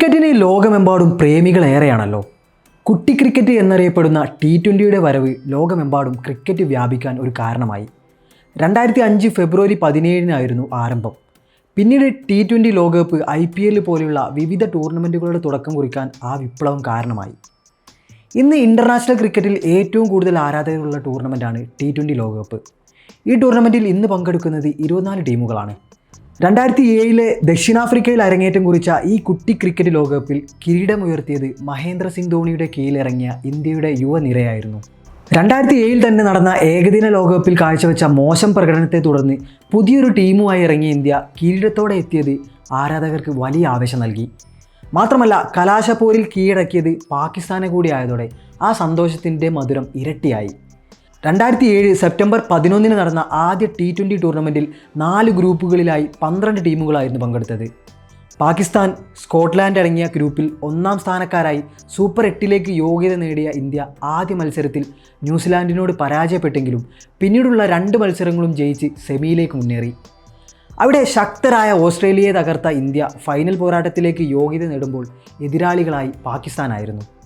ക്രിക്കറ്റിന് ലോകമെമ്പാടും പ്രേമികൾ ഏറെയാണല്ലോ കുട്ടി ക്രിക്കറ്റ് എന്നറിയപ്പെടുന്ന ടി ട്വന്റിയുടെ വരവ് ലോകമെമ്പാടും ക്രിക്കറ്റ് വ്യാപിക്കാൻ ഒരു കാരണമായി. രണ്ടായിരത്തി അഞ്ച് ഫെബ്രുവരി പതിനേഴിനായിരുന്നു ആരംഭം. പിന്നീട് ടി ട്വന്റി ലോകകപ്പ് ഐ പി എൽ പോലെയുള്ള വിവിധ ടൂർണമെന്റുകളുടെ തുടക്കം കുറിക്കാൻ ആ വിപ്ലവം കാരണമായി. ഇന്ന് ഇന്റർനാഷണൽ ക്രിക്കറ്റിൽ ഏറ്റവും കൂടുതൽ ആരാധകരുള്ള ടൂർണമെന്റാണ് ടി ട്വന്റി ലോകകപ്പ്. ഈ ടൂർണമെന്റിൽ ഇന്ന് പങ്കെടുക്കുന്നത് ഇരുപത്തിനാല് ടീമുകളാണ്. രണ്ടായിരത്തി ഏഴിലെ ദക്ഷിണാഫ്രിക്കയിൽ അരങ്ങേറ്റം കുറിച്ച ഈ കുട്ടി ക്രിക്കറ്റ് ലോകകപ്പിൽ കിരീടമുയർത്തിയത് മഹേന്ദ്ര സിംഗ് ധോണിയുടെ കീഴിലിറങ്ങിയ ഇന്ത്യയുടെ യുവനിരയായിരുന്നു രണ്ടായിരത്തി ഏഴിൽ തന്നെ നടന്ന ഏകദിന ലോകകപ്പിൽ കാഴ്ചവെച്ച മോശം പ്രകടനത്തെ തുടർന്ന് പുതിയൊരു ടീമുമായി ഇറങ്ങിയ ഇന്ത്യ കിരീടത്തോടെ എത്തിയത് ആരാധകർക്ക് വലിയ ആവേശം നൽകി. മാത്രമല്ല കലാശപ്പോരിൽ കീഴടക്കിയത് പാകിസ്ഥാനെ കൂടി ആയതോടെ ആ സന്തോഷത്തിന്റെ മധുരം ഇരട്ടിയായി. രണ്ടായിരത്തി ഏഴ് സെപ്റ്റംബർ പതിനൊന്നിന് നടന്ന ആദ്യ ടി ട്വന്റി ടൂർണമെന്റിൽ നാല് ഗ്രൂപ്പുകളിലായി പന്ത്രണ്ട് ടീമുകളായിരുന്നു പങ്കെടുത്തത്. പാകിസ്ഥാൻ സ്കോട്ട്ലാൻഡ് അടങ്ങിയ ഗ്രൂപ്പിൽ ഒന്നാം സ്ഥാനക്കാരായി സൂപ്പർ എട്ടിലേക്ക് യോഗ്യത നേടിയ ഇന്ത്യ ആദ്യ മത്സരത്തിൽ ന്യൂസിലാൻഡിനോട് പരാജയപ്പെട്ടെങ്കിലും പിന്നീടുള്ള രണ്ട് മത്സരങ്ങളും ജയിച്ച് സെമിയിലേക്ക് മുന്നേറി. അവിടെ ശക്തരായ ഓസ്ട്രേലിയയെ തകർത്ത ഇന്ത്യ ഫൈനൽ പോരാട്ടത്തിലേക്ക് യോഗ്യത നേടുമ്പോൾ എതിരാളികളായി പാകിസ്ഥാനായിരുന്നു.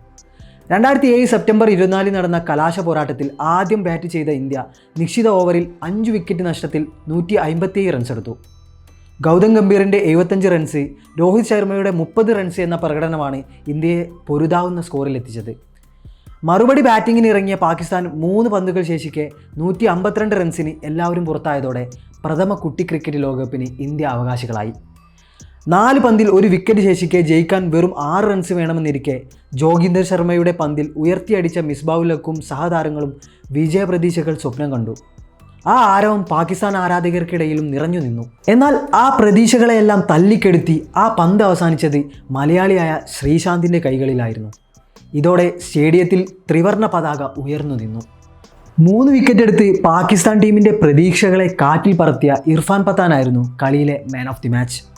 രണ്ടായിരത്തി ഏഴ് സെപ്റ്റംബർ ഇരുപത്തിനാലിൽ നടന്ന കലാശ പോരാട്ടത്തിൽ ആദ്യം ബാറ്റ് ചെയ്ത ഇന്ത്യ നിശ്ചിത ഓവറിൽ അഞ്ച് വിക്കറ്റ് നഷ്ടത്തിൽ നൂറ്റി അമ്പത്തിയേഴ് റൺസ് എടുത്തു. ഗൗതം ഗംഭീറിന്റെ എഴുപത്തഞ്ച് റൺസ് രോഹിത് ശർമ്മയുടെ മുപ്പത് റൺസ് എന്ന പ്രകടനമാണ് ഇന്ത്യയെ പൊരുതാവുന്ന സ്കോറിൽ എത്തിച്ചത്. മറുപടി ബാറ്റിങ്ങിന് ഇറങ്ങിയ പാകിസ്ഥാൻ മൂന്ന് പന്തുകൾ ശേഷിക്കെ നൂറ്റി അമ്പത്തിരണ്ട് റൺസിന് എല്ലാവരും പുറത്തായതോടെ പ്രഥമ കുട്ടി ക്രിക്കറ്റ് ലോകകപ്പിന് ഇന്ത്യ അവകാശികളായി. നാല് പന്തിൽ ഒരു വിക്കറ്റ് ശേഷിക്കെ ജയിക്കാൻ വെറും ആറ് റൺസ് വേണമെന്നിരിക്കെ. ജോഗീന്ദർ ശർമ്മയുടെ പന്തിൽ ഉയർത്തിയടിച്ച മിസ്ബാവുലക്കും സഹതാരങ്ങളും വിജയപ്രതീക്ഷകൾ സ്വപ്നം കണ്ടു. ആ ആരവം പാകിസ്ഥാൻ ആരാധകർക്കിടയിലും നിറഞ്ഞു നിന്നു. എന്നാൽ ആ പ്രതീക്ഷകളെയെല്ലാം തല്ലിക്കെടുത്തി ആ പന്ത് അവസാനിച്ചത് മലയാളിയായ ശ്രീശാന്തിന്റെ കൈകളിലായിരുന്നു. ഇതോടെ സ്റ്റേഡിയത്തിൽ ത്രിവർണ പതാക ഉയർന്നു നിന്നു. മൂന്ന് വിക്കറ്റ് എടുത്ത് പാകിസ്ഥാൻ ടീമിന്റെ പ്രതീക്ഷകളെ കാറ്റിൽ പറത്തിയ ഇർഫാൻ പത്താനായിരുന്നു കളിയിലെ മാൻ ഓഫ് ദി മാച്ച്